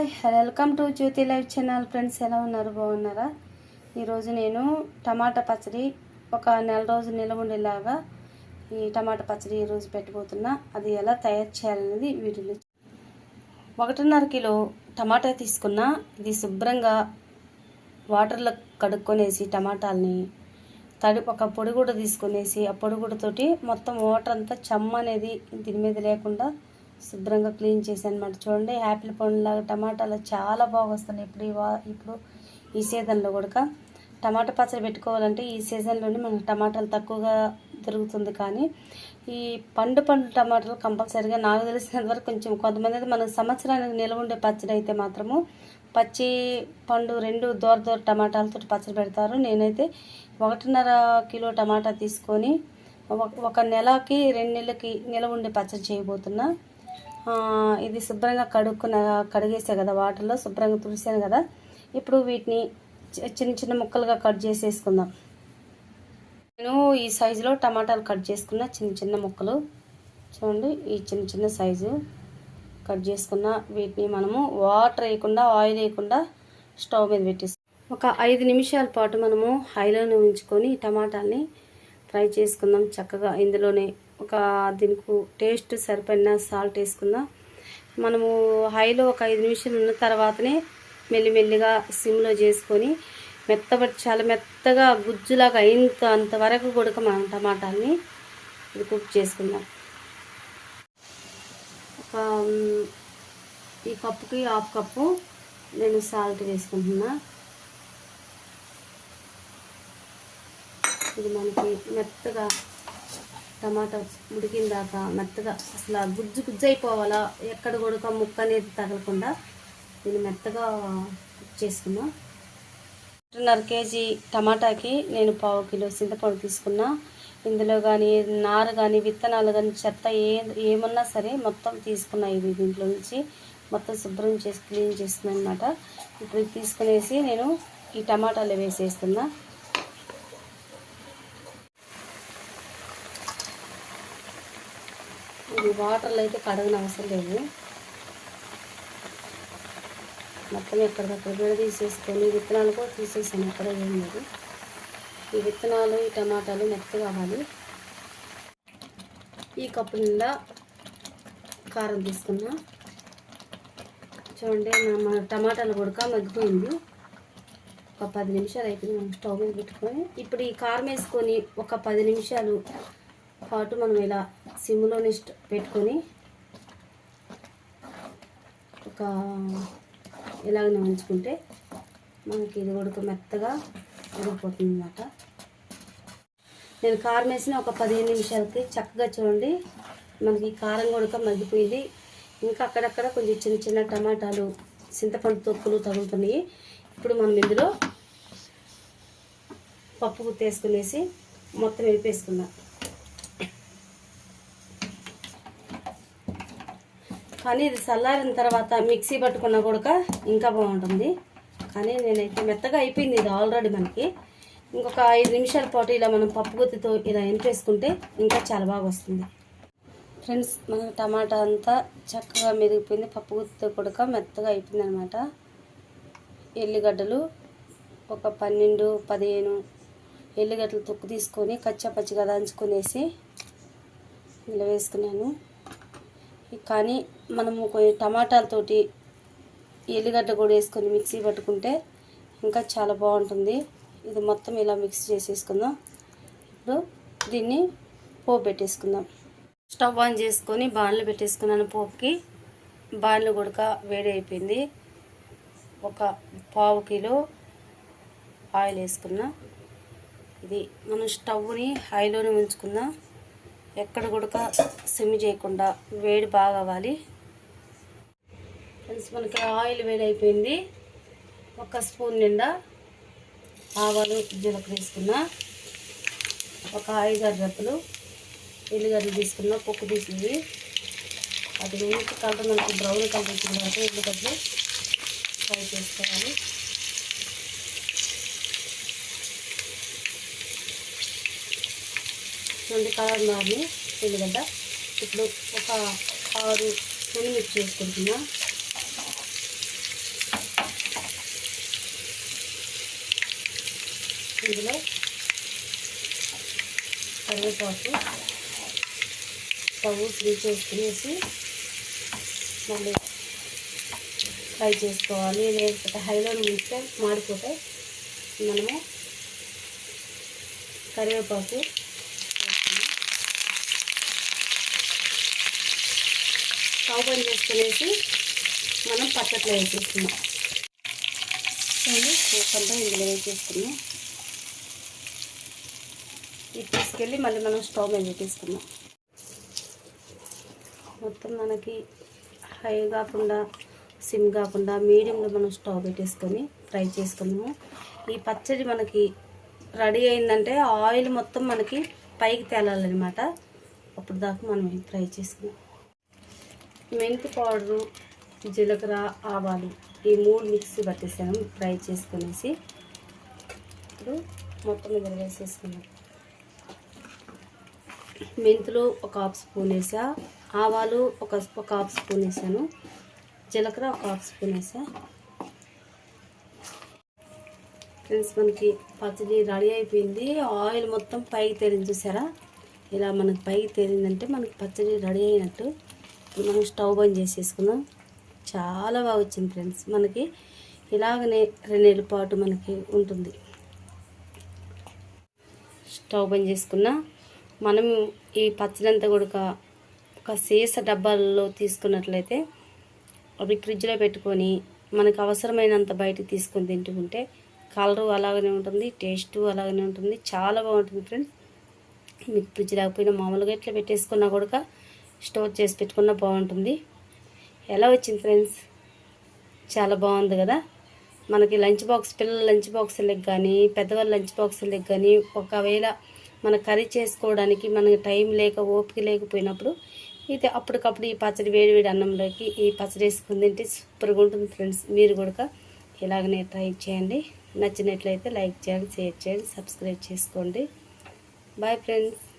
Hi welcome to Jyothi live channel. Friends ఎలా ఉన్నారు? బాగున్నారా? ఈరోజు నేను టమాటా పచ్చడి ఒక నెల రోజు నిల్వ ఉండేలాగా ఈ టమాటా పచ్చడి ఈరోజు పెట్టబోతున్నా. అది ఎలా తయారు చేయాలనేది వీడియోలో ఒకటిన్నర కిలో టమాటా తీసుకున్నా. ఇది శుభ్రంగా వాటర్లో కడుక్కొనేసి టమాటాలని తడి ఒక పొడి కూడా తీసుకునేసి ఆ పొడి కూడతోటి మొత్తం వాటర్ అంతా చెమ్మ అనేది దీని మీద లేకుండా శుభ్రంగా క్లీన్ చేశాను అనమాట చూడండి యాపిల్ పండులాగా టమాటాలు చాలా బాగా వస్తున్నాయి ఇప్పుడు ఈ వా ఇప్పుడు ఈ సీజన్లో కూడా టమాటా పచ్చడి పెట్టుకోవాలంటే ఈ సీజన్లోనే మనకు టమాటాలు తక్కువగా దొరుకుతుంది. కానీ ఈ పండు పండు టమాటాలు కంపల్సరీగా నాకు తెలిసినంత వరకు కొంచెం కొంతమంది అయితే మనకు సంవత్సరానికి నిల్వ ఉండే పచ్చడి అయితే మాత్రము పచ్చి పండు రెండు దూర దూర టమాటాలతో పచ్చడి పెడతారు. నేనైతే ఒకటిన్నర కిలో టమాటా తీసుకొని ఒక- ఒక నెలకి రెండు నెలలకి నిల్వ ఉండే పచ్చడి చేయబోతున్నా. ఇది శుభ్రంగా కడుక్కున్న కడిగేసా కదా వాటర్లో శుభ్రంగా తుడిసాను కదా. ఇప్పుడు వీటిని చిన్న చిన్న ముక్కలుగా కట్ చేసేసుకుందాం. నేను ఈ సైజులో టమాటాలు కట్ చేసుకున్న చిన్న చిన్న ముక్కలు. చూడండి ఈ చిన్న చిన్న సైజు కట్ చేసుకున్న వీటిని మనము వాటర్ వేయకుండా ఆయిల్ వేయకుండా స్టవ్ మీద పెట్టేసి ఒక ఐదు నిమిషాల పాటు మనము హైలోనే ఉంచుకొని టమాటాలని ఫ్రై చేసుకుందాం చక్కగా. ఇందులోనే ఒక దీనికి టేస్ట్ సరిపడిన సాల్ట్ వేసుకుందాం. మనము హైలో ఒక ఐదు నిమిషాలు ఉన్న తర్వాతనే మెల్లిమెల్లిగా సిమ్లో చేసుకొని మెత్తబడి చాలా మెత్తగా గుజ్జులాగా అయినంత అంతవరకు కూడా మనం టమాటాలని. ఇది కుక్ చేసుకుందాం. ఒక ఈ కప్పుకి హాఫ్ కప్పు నేను సాల్ట్ వేసుకుంటున్నా. ఇది మనకి మెత్తగా టమాటా ఉడికిన దాకా మెత్తగా అసలు గుజ్జు గుజ్జు అయిపోవాలా ఎక్కడ కూడా ముక్క అనేది తగలకుండా దీన్ని మెత్తగా కుక్ చేసుకున్నా ఒకటిన్నర కేజీ టమాటాకి నేను పావు కిలో చింతపండు తీసుకున్నా. ఇందులో కానీ నారు కానీ విత్తనాలు కానీ చెత్త ఏ ఏమన్నా సరే మొత్తం తీసుకున్నా ఇది దీంట్లో నుంచి. మొత్తం శుభ్రం చేసి క్లీన్ చేస్తున్నా అనమాట ఇప్పుడు తీసుకునేసి నేను ఈ టమాటాలు వేసేస్తున్నా. ఇది వాటర్లో అయితే కడగని అవసరం లేదు. మొత్తం ఎక్కడికక్కడ విడ తీసేసుకొని విత్తనాలు కూడా తీసేసాను ఎక్కడ ఏం లేదు. ఈ విత్తనాలు ఈ టమాటాలు మెత్త కావాలి. ఈ కప్పు నిండా కారం తీసుకున్నా. చూడండి మన టమాటాలు ఉడక మగ్గిపోయింది. ఒక పది నిమిషాలు అయిపోయింది మనం స్టవ్ మీద పెట్టుకొని. ఇప్పుడు ఈ కారం వేసుకొని ఒక పది నిమిషాలు పాటు మనం ఇలా సిమ్లోనే పెట్టుకొని ఒక ఇలాగనే ఉంచుకుంటే మనకి ఇది ఉడక మెత్తగా ఉడికిపోతుంది అన్నమాట నేను కారం వేసిన ఒక పదిహేను నిమిషాలకి చక్కగా చూడండి. మనకి కారం ఉడక మగ్గిపోయింది. ఇంకా అక్కడక్కడ కొంచెం చిన్న చిన్న టమాటాలు చింతపండు తొక్కులు తగులుతున్నాయి. ఇప్పుడు మనం ఇందులో పప్పు గుర్తేసుకునేసి మొత్తం వెళ్ళిపేసుకుందాం కానీ ఇది చల్లారిన తర్వాత మిక్సీ పట్టుకున్న కూడక ఇంకా బాగుంటుంది. కానీ నేనైతే మెత్తగా అయిపోయింది ఇది ఆల్రెడీ మనకి. ఇంకొక ఐదు నిమిషాల పాటు ఇలా మనం పప్పు గుత్తితో ఇలా ఎంపేసుకుంటే ఇంకా చాలా బాగా వస్తుంది. ఫ్రెండ్స్ మన టమాటా అంతా చక్కగా మెరిగిపోయింది పప్పు గుత్తితో కూడా మెత్తగా అయిపోయింది అనమాట ఎల్లిగడ్డలు ఒక పన్నెండు పదిహేను ఎల్లిగడ్డలు తొక్కు తీసుకొని కచ్చా పచ్చిగా దంచుకునేసి ఇలా వేసుకున్నాను. కానీ మనము కొన్ని టమాటాలతోటి ఎల్లిగడ్డ కూడా వేసుకొని మిక్సీ పట్టుకుంటే ఇంకా చాలా బాగుంటుంది. ఇది మొత్తం ఇలా మిక్స్ చేసేసుకుందాం. ఇప్పుడు దీన్ని పోపు పెట్టేసుకుందాం. స్టవ్ ఆన్ చేసుకొని బాణలు పెట్టేసుకున్నాను పోపుకి. బాణలు కూడా వేడి అయిపోయింది. ఒక పావు కిలో ఆయిల్ వేసుకున్నా. ఇది మనం స్టవ్ని హైలోనే ఉంచుకుందాం. ఎక్కడ కూడా సిమ్ చేయకుండా వేడి బాగా అవ్వాలి ఫ్రెండ్స్ మనకి ఆయిల్ వేడి అయిపోయింది ఒక స్పూన్ నిండా ఆవాలు జీలకర్ర తీసుకున్న ఒక ఐదారు రెప్పలు ఎల్లిగడ్డలు తీసుకున్నా పొక్కు తీసింది. అది నీటి కలర్ మనకి బ్రౌన్ కలర్ వచ్చిన ఎల్లిగడ్డలు ఫ్రై చేసుకోవాలి. రెండు కలర్ మారి ఉల్లిగడ్డ ఇప్పుడు ఒక ఆరు మిర్చి చేసుకుంటున్నా ఇందులో కరివేపాకు స్టవ్ ఫ్రీ చేసుకునేసి మళ్ళీ ఫ్రై చేసుకోవాలి. లేకపోతే హైలో ఉంటే మాడిపోతే మనము కరివేపాకు స్టవ్ బంద్ చేసుకునేసి మనం పచ్చట్లో వేసేస్తున్నాం. చూడండి కొంత ఇందులో వేసేసుకున్నాం ఇది తీసుకెళ్ళి మళ్ళీ మనం స్టవ్ మీద పెట్టేసుకున్నాం మొత్తం మనకి హై కాకుండా సిమ్ కాకుండా మీడియంలో మనం స్టవ్ పెట్టేసుకొని ఫ్రై చేసుకున్నాము ఈ పచ్చడి మనకి రెడీ అయిందంటే ఆయిల్ మొత్తం మనకి పైకి తేలాలన్నమాట. అప్పుడు దాకా మనం ఫ్రై చేసుకున్నాం మెంతి పౌడరు జీలకర్ర ఆవాలు ఈ మూడు మిక్సీ పట్టేసాను. ఫ్రై చేసుకునేసి ఇప్పుడు మొత్తం మీద వేసేసుకున్నాం మెంతులు ఒక హాఫ్ స్పూన్ వేసా. ఆవాలు ఒక ఒక హాఫ్ స్పూన్ వేసాను. జీలకర్ర ఒక హాఫ్ స్పూన్ వేసా. ఫ్రెండ్స్ మనకి పచ్చడి రెడీ అయిపోయింది. ఆయిల్ మొత్తం పైకి తేలింది చూసారా? ఇలా మనకి పైకి తేలిందంటే మనకి పచ్చడి రెడీ అయినట్టు మనం స్టవ్ బంద్ చేసేసుకుందాం చాలా బాగా వచ్చింది ఫ్రెండ్స్. మనకి ఇలాగనే రెండేళ్ళ పాటు మనకి ఉంటుంది. స్టవ్ బంద్ చేసుకున్నా మనం ఈ పచ్చడంతా కూడా ఒక సీస డబ్బాల్లో తీసుకున్నట్లయితే అవి ఫ్రిడ్జ్లో పెట్టుకొని మనకు అవసరమైనంత బయటకు తీసుకొని తింటుకుంటే కలరు అలాగనే ఉంటుంది టేస్ట్ అలాగనే ఉంటుంది. చాలా బాగుంటుంది ఫ్రెండ్స్. మీకు ఫ్రిడ్జ్ లేకపోయినా మామూలుగా ఇట్లా పెట్టేసుకున్నా కూడా స్టోర్ చేసి పెట్టుకున్నా బాగుంటుంది. ఎలా వచ్చింది ఫ్రెండ్స్? చాలా బాగుంది కదా? మనకి లంచ్ బాక్స్ పిల్లల లంచ్ బాక్సులకు కానీ పెద్దవాళ్ళ లంచ్ బాక్సులకు కానీ ఒకవేళ మన కర్రీ చేసుకోవడానికి మనకి టైం లేక ఓపిక లేకపోయినప్పుడు ఇది అప్పటికప్పుడు ఈ పచ్చడి వేడి వేడి అన్నంలోకి ఈ పచ్చడి వేసుకుని తింటే సూపర్గా ఉంటుంది ఫ్రెండ్స్. మీరు కూడా ఇలాగనే ట్రై చేయండి. నచ్చినట్లయితే లైక్ చేయండి షేర్ చేయండి సబ్స్క్రైబ్ చేసుకోండి. Bye friends.